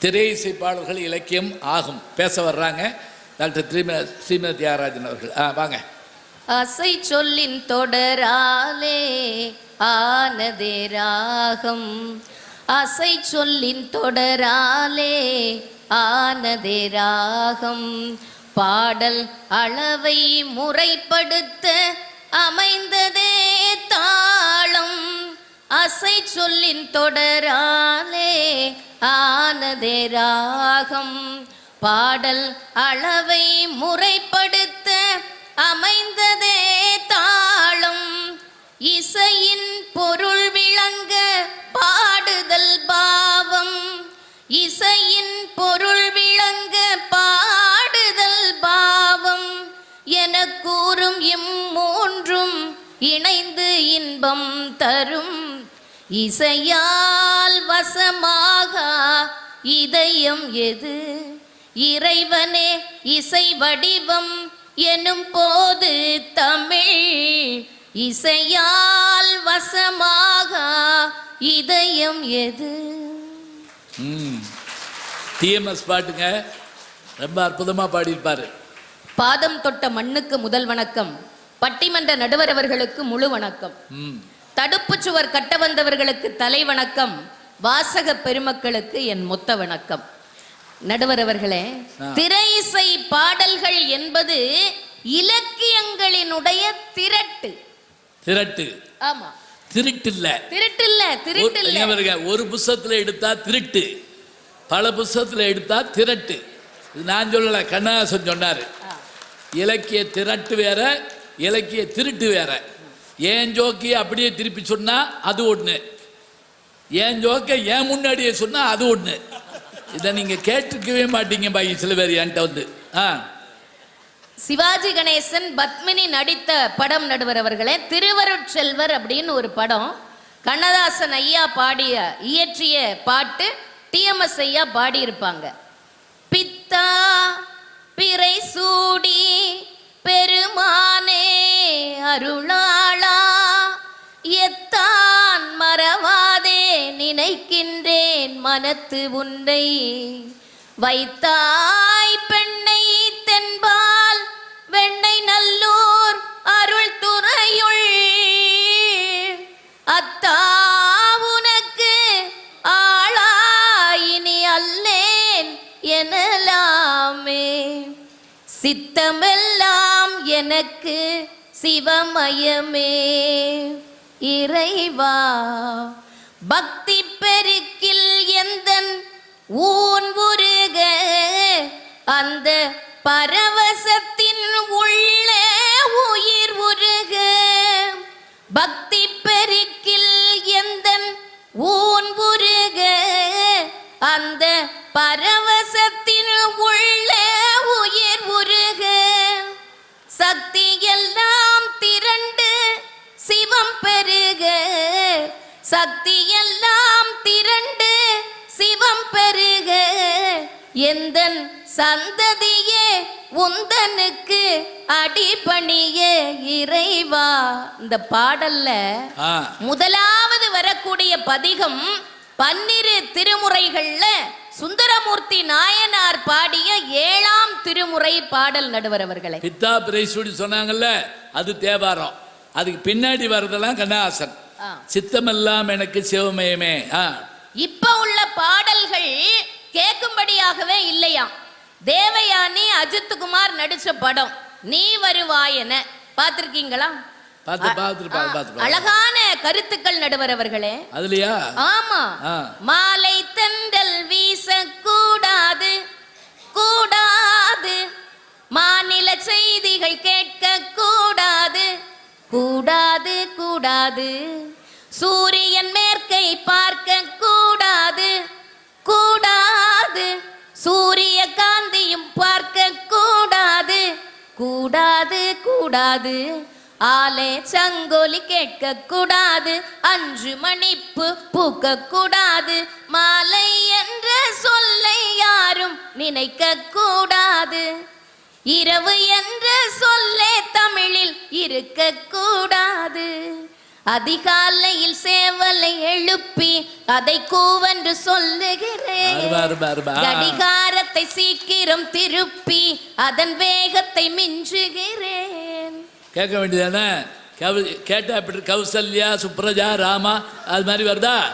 திரை இசைப்பாளர்கள் இலக்கியம் ஆகும். பேச வர்றாங்க. டாக்டர் ஸ்ரீம ஸ்ரீமதி தியாகராஜன் அவர்கள். ஆ வாங்க. அசை சொல்லின் தொடராலே ஆனதே ராகம். அசை சொல்லின் தொடராலே ஆனதே ராகம். பாடல் அளவை முறைப்படுத்த அமைந்ததே தாளம். அசை சொல்லின் தொடராலே ஆனதே ராகம். பாடல் அளவை முறைப்படுத்த அமைந்ததே தாளம். இசையின் பொருள் விளங்க பாடுதல் பாவம். இசையின் பொருள் விளங்க பாடுதல் பாவம். என கூறும் இம்மூன்றும் இணைந்து இன்பம் தரும் இசையால் வசமாக இதயம் எது? இறைவனே இசை வடிவம் எனும் போது தமிழ் இசையால் வசமாக இதயம் எது? ம். டிஎம்எஸ் பாட்டுங்க. ரொம்ப அற்புதமாக பாடியிருப்பார். பாதம் தொட்ட மண்ணுக்கு முதல் வணக்கம். பட்டிமன்ற நடுவர் அவர்களுக்கு முழு வணக்கம். ம் தடுப்புச் சுவர் கட்ட வந்தவர்களுக்கு தலை வணக்கம் வாசக பெருமக்களுக்கு என் மொத்த வணக்கம். நடுவர் அவர்களே ஆ. திரை இசை பாடல்கள் என்பது இலக்கியங்களினுடைய திரட்டு. திரட்டு. ஆமா. திருட்டு இல்லை திருட்டு இல்ல திருட்டு இல்ல ஒரு புஸ்தகத்தில் எடுத்தா திருட்டு. பல புஸ்தகத்தில் எடுத்தா திரட்டு. இது நான் சொல்லலை கண்ணதாசன் சொன்னார். இலக்கிய திரட்டு வேற இலக்கிய திருட்டு வேற. ஏன் ஜோக்கி அப்படியே திருப்பி சொன்னா அது ஒன்று ஏன் ஜோக்கை ஏன் முன்னாடியே சொன்னா அது ஒன்று இதை நீங்க கேட்டிருக்கவே மாட்டீங்க பாக்கி சில பேர் என்கிட்ட வந்து. ஆ. சிவாஜி கணேசன் பத்மினி நடித்த படம் நடுவர் அவர்களே திருவருட்செல்வர் அப்படின்னு ஒரு படம். கண்ணதாசன் ஐயா பாடிய இயற்றிய பாட்டு டிஎம்எஸ் ஐயா பாடியிருப்பாங்க. பித்தா பிறை சூடி பெருமானே அருளாளா எத்தான் மறவாதே நினைக்கின்றேன் மனத்து உன்னை வைத்தான் எனக்கு சிவமயமே. இறைவா பக்தி பெருக்கில் எந்த ஊன் உருக? அந்த பரவசத்தின் உள்ளே உயிர் உருக. பக்தி பெருக்கில் எந்த ஊன் உருக? அந்த பரவசத்தின் உள்ளே எல்லாம் திரண்டு சிவம் பெருக. சக்தி எல்லாம் திரண்டு சிவம் பெருக. எந்தன் சந்ததியே உந்தனுக்கு அடிபணிய இறைவா. இந்த பாடல்ல முதலாவது வரக்கூடிய பதிகம் பன்னிரு திருமுறைகள்ல சுந்தரமூர்த்தி நாயனார் பாடிய ஏழாம் திருமுறை பாடல் நடுவர் அவர்களே பித்தா பிரைசூடி சொன்னாங்கல்ல அது தேவாரம். அதுக்கு பின்னாடி வர்றதெல்லாம் கண்ணாசன். சித்தமெல்லாம் எனக்கு சிவமயமே. இப்ப உள்ள பாடல்கள் கேட்கும்படியாகவே இல்லையாம் தேவயானி அஜித்குமார் நடிச்ச படம் நீ வருவாயென பார்த்திருக்கீங்களா? பார்த்து பார்த்துட்டு பார்த்து பார்த்து பார்த்து. அழகான கருத்துக்கள் நடுவர் அவர்களே. அதுலயா? ஆமா. மாலை தென்றல் வீச கூடாது. கூடாது மாநில செய்திகள் கேட்க கூடாது கூடாது. கூடாது சூரியன் மேற்கை பார்க்க கூடாது. கூடாது சூரிய காந்தியும் பார்க்க கூடாது கூடாது கூடாது. ஆலே சங்கொலி கேட்க கூடாது அஞ்சு மணிப்பு பூக்க கூடாது மாலை என்ற சொல்லை யாரும் நினைக்க கூடாது இரவு என்ற சொல்லே தமிழில் இருக்க கூடாது அதிகாலையில் சேவலை எழுப்பி அதை கூவென்று சொல்லுகிறேன். கடிகாரத்தை சீக்கிரம் திருப்பி அதன் வேகத்தை மிஞ்சுகிறேன். கேட்க வேண்டியதானே கவு கேட்டா இப்படி கௌசல்யா சுப்ரஜா ராமா அது மாதிரி வருதா?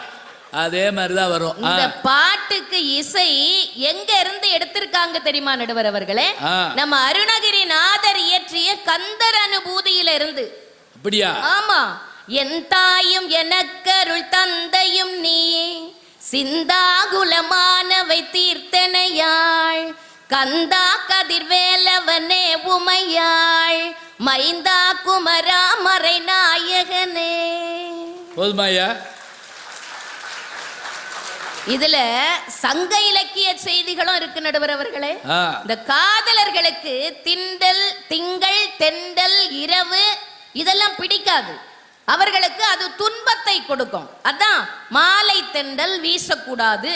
அதே மாதிரி தான் வரும். இந்த பாட்டுக்கு இசை எங்க இருந்து எடுத்திருக்காங்க தெரியுமா நடுவர் அவர்களே. நம்ம அருணகிரி நாதர் இயற்றிய கந்தர் அனுபூதியில இருந்து. அப்படியா? ஆமா. என் தாயும் எனக்கருள் தந்தையும் நீ. சிந்தாகுலமானவை தீர்த்தனையாள். கந்தா கதிர்வேலவனே மைந்தா குமரா மறை நாயகனே போதுமாயா இதுல சங்க இலக்கிய செய்திகளும் இருக்கு நடுவர் அவர்களே. இந்த காதலர்களுக்கு திண்டல் திங்கள் தெண்டல் இரவு இதெல்லாம் பிடிக்காது. அவர்களுக்கு அது துன்பத்தை கொடுக்கும். அதான் மாலை தெண்டல் வீசக்கூடாது.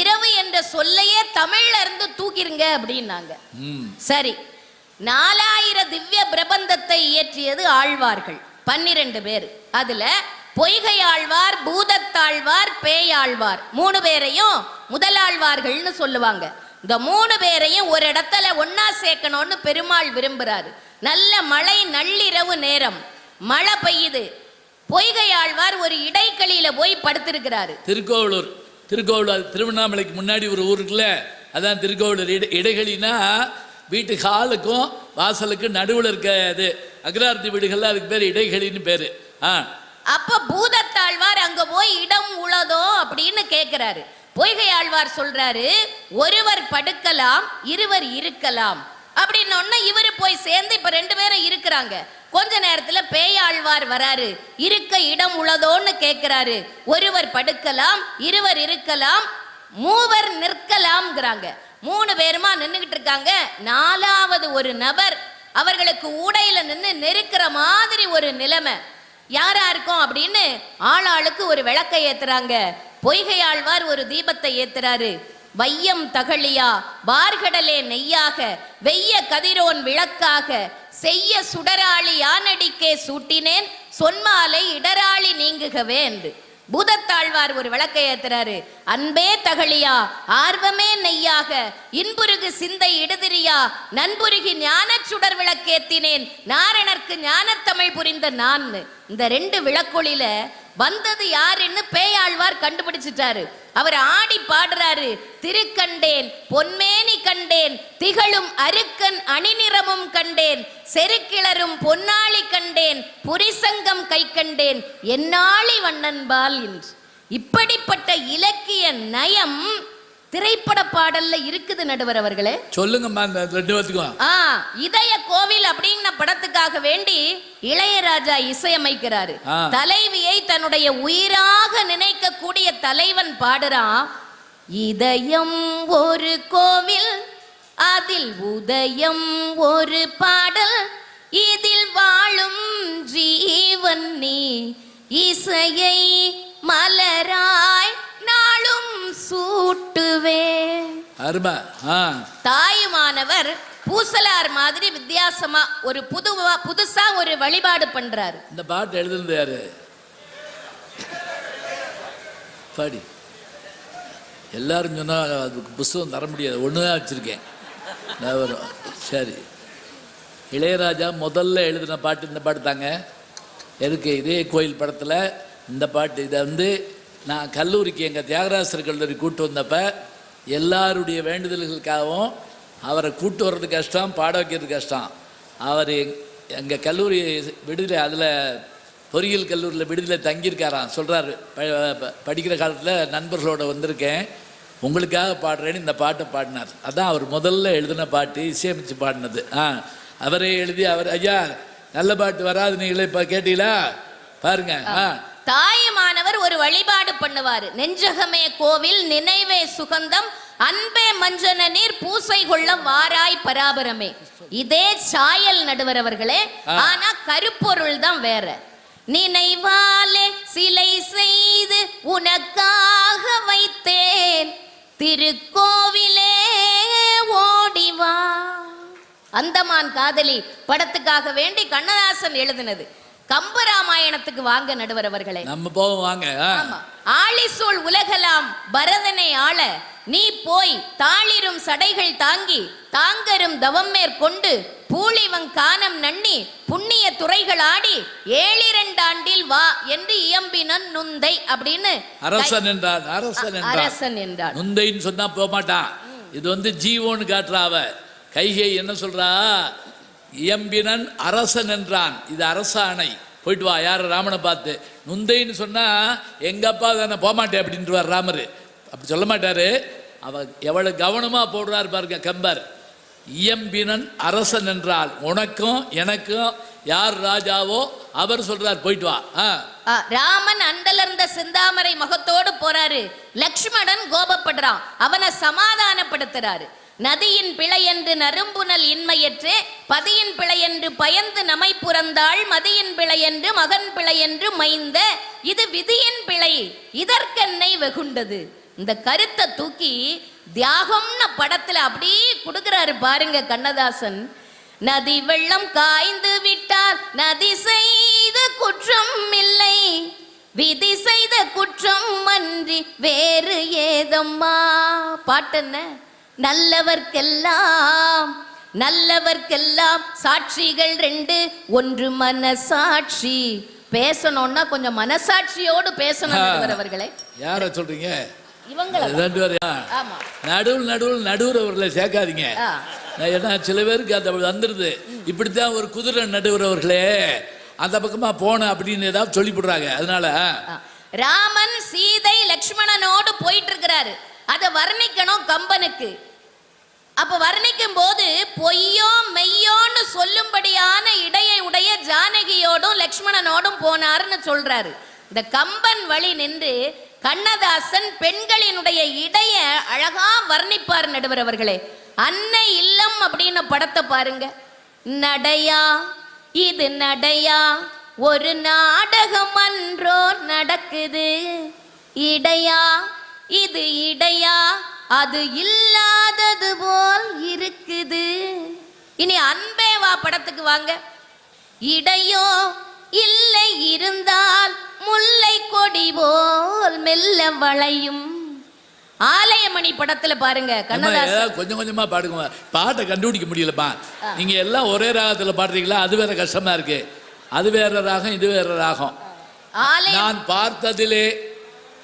இரவு என்ற சொல்லையே தமிழ்ல இருந்து தூக்கிருங்க அப்படின்னாங்க. சரி. திவ்ய பிரபந்தத்தை இயற்றியது ஆழ்வார்கள். பன்னிரண்டு பேர். அதுல பொய்கை ஆழ்வார் பூதத்தாழ்வார் பேயாழ்வார். மூணு பேரையும் முதலாழ்வார்கள்னு சொல்லுவாங்க. இந்த மூணு பேரையும் ஒரு இடத்துல ஒன்னா சேர்க்கணும்னு பெருமாள் விரும்புறாரு. நல்ல மழை நள்ளிரவு நேரம். மழை பெய்யுது. பொய்கை ஆழ்வார் ஒரு இடைக்களியில போய் படுத்திருக்கிறாரு. திருக்கோவலூர் திருக்கோவலூர் திருவண்ணாமலைக்கு முன்னாடி ஒரு ஊருக்குள்ள அதான் திருக்கோவிலூர். இடை இடைகளினா வீட்டு ஹாலுக்கும் வாசலுக்கும் நடுவில் இருக்க இது அக்ரார்த்தி வீடுகள்ல அதுக்கு பேர் இடைகளின்னு பேர். ஆ. அப்ப பூதத்தாழ்வார் அங்க போய் இடம் உளதோ அப்படின்னு கேக்குறாரு. பொய்கை ஆழ்வார் சொல்றாரு ஒருவர் படுக்கலாம் இருவர் இருக்கலாம். அப்படின்னு இவர் இவரு போய் சேர்ந்து இப்ப ரெண்டு பேரும் இருக்கிறாங்க. கொஞ்ச நேரத்துல பேயாழ்வார் வராரு. இருக்க இடம் உளதோன்னு கேக்குறாரு. ஒருவர் படுக்கலாம் இருவர் இருக்கலாம் மூவர் நிற்கலாம்ங்கிறாங்க. மூணு பேருமா நின்னுகிட்டு இருக்காங்க. நாலாவது ஒரு நபர் அவர்களுக்கு ஊடையில நின்று நெருக்கிற மாதிரி ஒரு நிலைமை. யாரா இருக்கும் அப்படின்னு ஆளாளுக்கு ஒரு விளக்கை ஏத்துறாங்க. பொய்கை ஆழ்வார் ஒரு தீபத்தை ஏத்துறாரு. வையம் தகழியா வார்கடலே நெய்யாக வெய்ய கதிரோன் விளக்காக செய்ய சுடராளி யானடிக்கே சூட்டினேன் சொன்மாலை இடராளி நீங்குகவே என்று பூதத்தாழ்வார் ஒரு விளக்கை ஏத்துறாரு. அன்பே தகழியா ஆர்வமே நெய்யாக இன்புருகு சிந்தை இடுதிரியா நண்புருகி ஞானச் சுடர் விளக்கேத்தினேன் நாரணர்க்கு ஞானத்தமிழ் புரிந்த நான் இந்த ரெண்டு விளக்கொளியில வந்தது யாருன்னு பேயாழ்வார் கண்டுபிடிச்சிட்டாரு. அவர் ஆடி பாடுறாரு திருக்கண்டேன் பொன்மேனி கண்டேன் திகழும் அருக்கன் அணிநிறமும் கண்டேன் செருக்கிளரும் பொன்னாளி கண்டேன் புரிசங்கம் கை கண்டேன் என்னாளி வண்ணன்பால் என்று இப்படிப்பட்ட இலக்கிய நயம் திரைப்பட பாடல்ல இருக்குது நடுவர் அவர்களே. பேத்துக்கும். ஆ இதய கோவில் அப்படிங்கிற படத்துக்காக வேண்டி இளையராஜா இசையமைக்கிறாரு. தலைவியை தன்னுடைய உயிராக நினைக்கக்கூடிய தலைவன் பாடுறான் இதயம் ஒரு கோவில் அதில் உதயம் ஒரு பாடல் இதில் வாழும் ஜீவன் நீ. இசையை மலராய் நாளும் சூட்டுவே. அருமை. தாயுமானவர் பூசலார் மாதிரி வித்தியாசமா ஒரு புது புதுசா ஒரு வழிபாடு பண்றாரு. இந்த பாட்டு எழுதுனது யாரு? பாடி எல்லாரும் சொன்னால் அதுக்கு புஸ்தகம் தர முடியாது. ஒன்று தான் வச்சுருக்கேன். நான் வரும் சரி. இளையராஜா முதல்ல எழுதின பாட்டு இந்த பாட்டு தாங்க. எதுக்கு? இதே கோயில் படத்தில் இந்த பாட்டு. இதை வந்து நான் கல்லூரிக்கு எங்கள் தியாகராசர் கல்லூரி கூப்பிட்டு வந்தப்போ எல்லாருடைய வேண்டுதல்களுக்காகவும் அவரை கூட்டு வர்றது கஷ்டம் பாட வைக்கிறது கஷ்டம். அவர் எங்கள் கல்லூரி விடுதலை அதில் பொறியியல் கல்லூரியில் விடுதலை தங்கியிருக்காராம். சொல்கிறாரு படிக்கிற காலத்தில் நண்பர்களோட வந்திருக்கேன். உங்களுக்காக பாடுறேன்னு இந்த பாட்டை பாடினார். அதான் அவர் முதல்ல எழுதின பாட்டு இசையமைச்சு பாடினது. ஆ அவரே எழுதி அவர் ஐயா நல்ல பாட்டு வராது நீங்களே இப்போ கேட்டீங்களா? பாருங்க. ஆ. தாயுமானவர் ஒரு வழிபாடு பண்ணுவாரு. நெஞ்சகமே கோவில் நினைவே சுகந்தம் அன்பே மஞ்சன நீர் பூசை கொள்ள வாராய் பராபரமே. இதே சாயல் நடுவர் அவர்களே. ஆனா கருப்பொருள் தான் வேற. நினைவாலே சிலை செய்து உனக்காக வைத்தேன். திருக்கோவிலே ஓடிவா அந்தமான் காதலி படத்துக்காக வேண்டி கண்ணதாசன் எழுதினது. கம்பராமாயணத்துக்கு வாங்க நடுவர் அவர்களே. நம்ம போவோம் வாங்க. ஆ. ஆமா. ஆழிசூழ் உலகலாம் பரதனை ஆள நீ போய் தாளிரும் சடைகள் தாங்கி தாங்கரும் தவம் மேற்கொண்டு பூளிவங் கானம் நன்னி புண்ணிய துறைகள் ஆடி ஏழிரண்டாண்டில் வா என்று இயம்பினன் நுந்தை அப்படின்னு அரசன் என்றான் அரசன் அரசன் என்றான். நுந்தைன்னு சொன்னா போக மாட்டான் இது வந்து ஜீவோன்னு காட்டுறா அவ. கைகை என்ன சொல்றா? இயம்பினன் அரசன் என்றான். இது அரசாணை. போயிட்டு வா யார் ராமனை பார்த்து? நுந்தைன்னு சொன்னா எங்க அப்பா தானே போகமாட்டேன் அப்படின்ட்டுவார் ராமர். அப்படி சொல்ல மாட்டாரு. அவ எவ்வளவு கவனமா போடுறாரு பாருங்க கம்பர். இயம்பினன் அரசன் என்றால் உனக்கும் எனக்கும் யார் ராஜாவோ அவர் சொல்றார். போயிட்டு வா ஆ. ஆ, ராமன் அண்டலர்ந்த செந்தாமரை முகத்தோடு போறாரு. லக்ஷ்மணன் கோபப்படுறான். அவனை சமாதானப்படுத்துறாரு. நதியின் பிழையென்று நரும்புணல் இன்மையற்று பதியின் பிழையென்று பயந்து நமை புறந்தாள் மதியின் பிழையென்று மகன் பிழையென்று மைந்த இது விதியின் பிழை இதற்கென்னை வெகுண்டது. இந்த கருத்தை தூக்கி தியாகம்னு படத்துல அப்படியே கொடுக்குறாரு பாருங்க கண்ணதாசன். நதி வெள்ளம் காய்ந்து விட்டால் நதி செய்த குற்றம் இல்லை. விதி செய்த குற்றம் அன்றி வேறு ஏதம்மா? பாட்டென்ன? நல்லவர்க்கெல்லாம் நல்லவர்க்கெல்லாம் சாட்சிகள் ரெண்டு ஒன்று மனசாட்சி. பேசணும்னா கொஞ்சம் மனசாட்சியோடு பேசணும் அவர்களே யாரை சொல்றீங்க? இவங்கள ரெண்டு பேரையா நடுவில் நடுவில் நடுவர் அவர்களை சேர்க்காதீங்க. ஏன்னா சில பேருக்கு அப்படி வந்துடுது இப்படித்தான் ஒரு குதிரை நடுவர் அவர்களே அந்த பக்கமா போன அப்படின்னு ஏதாவது சொல்லிவிடுறாங்க. அதனால. ராமன் சீதை லக்ஷ்மணனோடு போயிட்டு இருக்கிறாரு அதை வர்ணிக்கணும் கம்பனுக்கு. அப்ப வர்ணிக்கும் போது பொய்யோ மெய்யோன்னு சொல்லும்படியான இடையை உடைய ஜானகியோடும் லக்ஷ்மணனோடும் போனாருன்னு சொல்றாரு. இந்த கம்பன் வழி நின்று கண்ணதாசன் பெண்களினுடைய இடைய அழகா வர்ணிப்பார் நடுவர் அவர்களே. அன்னை இல்லம் அப்படின்னு படத்தை பாருங்க. நடையா இது நடையா ஒரு நாடகம் அன்றோ நடக்குது. இடையா? இது இடையா? அது இல்லாதது போல் இருக்குது. இனி அன்பே வா படத்துக்கு வாங்க. இடையோ? இல்லை இருந்தால் முல்லை கொடி போல் மெல்ல வளையும். ஆலயமணி படத்துல பாருங்க கண்ணதாசன். கொஞ்சம் கொஞ்சமா பாடுங்க. பாட்டை கண்டுபிடிக்க முடியலப்பா. நீங்க எல்லாம் ஒரே ராகத்துல பாடுறீங்களா? அது வேற கஷ்டமா இருக்கு. அது வேற ராகம் இது வேற ராகம் நான் பார்த்ததிலே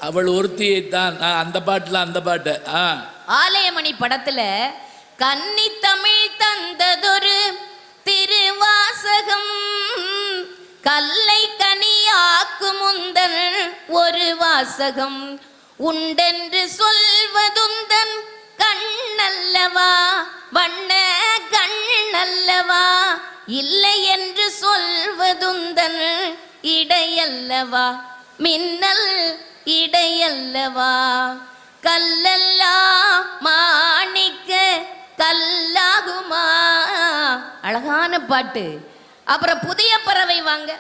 அவள் ஒருத்தியைத்தான். ஆ, அந்த பாட்டுல அந்த பாட்டு. ஆலயமணி படத்துல கன்னி தமிழ் தந்ததொரு திருவாசகம். கல்லை கனியாக்கு முந்தன் ஒரு வாசகம். உண்டென்று சொல்வதுந்தன் கண்ணல்லவா வண்ண கண்ணல்லவா இல்லை என்று சொல்வதுந்தன் இடையல்லவா மின்னல் இடையல்லவா. கல்லெல்லாம் மாணிக்க கல்லாகுமா? அழகான பாட்டு. அப்புறம் புதிய பறவை வாங்க.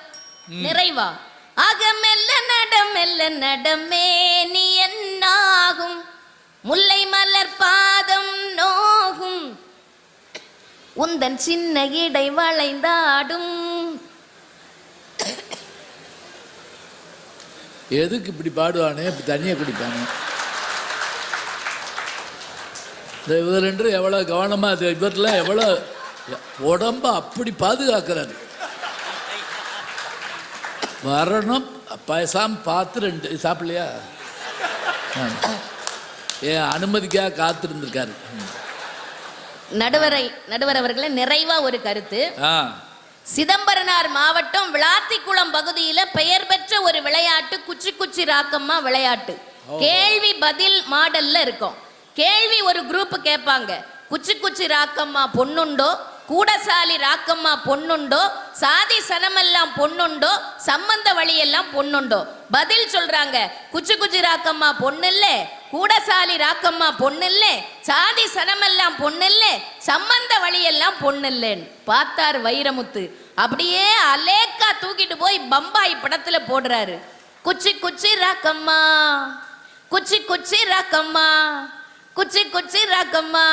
நிறைவா. ஆக மெல்ல நட மெல்ல நடமே நீ என்னாகும்? முல்லை மலர் பாதம் நோகும். உந்தன் சின்ன இடை வளைந்தாடும். எதுக்கு இப்படி பாடுவானே? இப்படி தண்ணியை குடிப்பானே? இந்த இவர் என்று எவ்வளோ கவனமாக அது இவரில் எவ்வளோ உடம்ப அப்படி பாதுகாக்கிறார் வரணும். பேசாமல் பார்த்து ரெண்டு சாப்பிடலையா? ஆ. ஏன் அனுமதிக்காக காத்திருந்திருக்காரு. நடுவரை நடுவர் அவர்களே நிறைவா ஒரு கருத்து. சிதம்பரனார் மாவட்டம் விளாத்திக்குளம் பகுதியில பெயர் பெற்ற ஒரு விளையாட்டு குச்சி குச்சி ராக்கம்மா விளையாட்டு. கேள்வி பதில் மாடல்ல இருக்கும். கேள்வி ஒரு குரூப் கேட்பாங்க. குச்சி குச்சி ராக்கம்மா பொண்ணுண்டோ கூடசாலி ராக்கம்மா பொண்ணுண்டோ சாதி சனமெல்லாம் பொண்ணுண்டோ சம்பந்த வழியெல்லாம் பொண்ணுண்டோ. பதில் சொல்றாங்க. குச்சி குச்சி ராக்கம்மா பொண்ணில்ல கூடசாலி ராக்கம்மா பொண்ணில்ல சாதி சனமெல்லாம் பொண்ணில்ல சம்பந்த வழியெல்லாம் பொண்ணில்லேன்னு பார்த்தார் வைரமுத்து. அப்படியே அலேக்கா தூக்கிட்டு போய் பம்பாய் படத்துல போடுறாரு. குச்சி குச்சி ராக்கம்மா குச்சி குச்சி ராக்கம்மா குச்சி குச்சி ராக்கம்மா.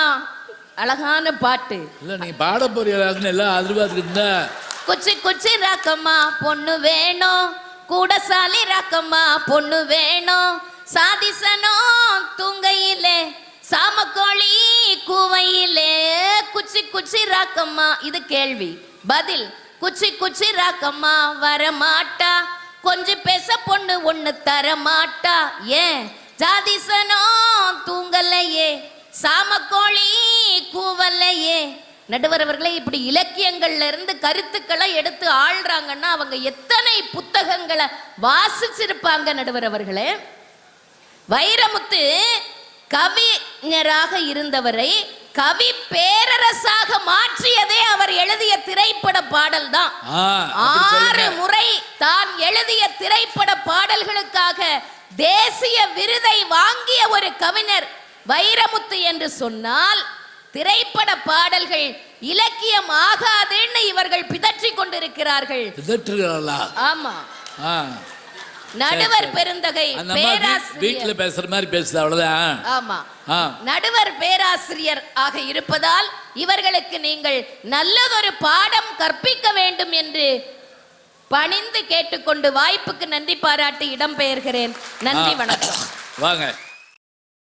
அழகான பாட்டு. இல்லை நீங்கள் பாட போறீங்களாக்குன்னு எல்லாம் இருந்தா? குச்சி குச்சி ராக்கம்மா பொண்ணு வேணும். கூடசாலி ராக்கம்மா பொண்ணு வேணும். சாதிசனோ தூங்கையிலே சாமக்கோழி கூவையிலே குச்சி குச்சி ராக்கம்மா. இது கேள்வி. பதில் குச்சி குச்சி ராக்கம்மா வரமாட்டா. கொஞ்சம் பேச பொண்ணு ஒண்ணு தர மாட்டா ஏன்? ஜாதிசனோ தூங்கலையே சாமக்கோழி கூவல்லையே நடுவர் அவர்களே இப்படி இலக்கியங்கள்ல இருந்து கருத்துக்களை எடுத்து ஆள்றாங்கன்னா அவங்க எத்தனை புத்தகங்களை வாசிச்சிருப்பாங்க நடுவர் அவர்களே வைரமுத்து கவிஞராக இருந்தவரை கவி பேரரசாக மாற்றியதே அவர் எழுதிய திரைப்பட பாடல் தான் ஆறு. முறை தான் எழுதிய திரைப்பட பாடல்களுக்காக தேசிய விருதை வாங்கிய ஒரு கவிஞர் வைரமுத்து என்று சொன்னால் திரைப்பட பாடல்கள் இலக்கியம் ஆகாதுன்னு இவர்கள் பிதற்றி கொண்டிருக்கிறார்கள். ஆமா. நடுவர். பெருந்தகை வீட்டுல பேசுற மாதிரி பேசுது அவ்வளவுதான். ஆமா. நடுவர் பேராசிரியர் ஆக இருப்பதால் இவர்களுக்கு நீங்கள் நல்லதொரு பாடம் கற்பிக்க வேண்டும் என்று பணிந்து கேட்டுக்கொண்டு வாய்ப்புக்கு நன்றி பாராட்டி இடம்பெயர்கிறேன். நன்றி. வணக்கம். வாங்க.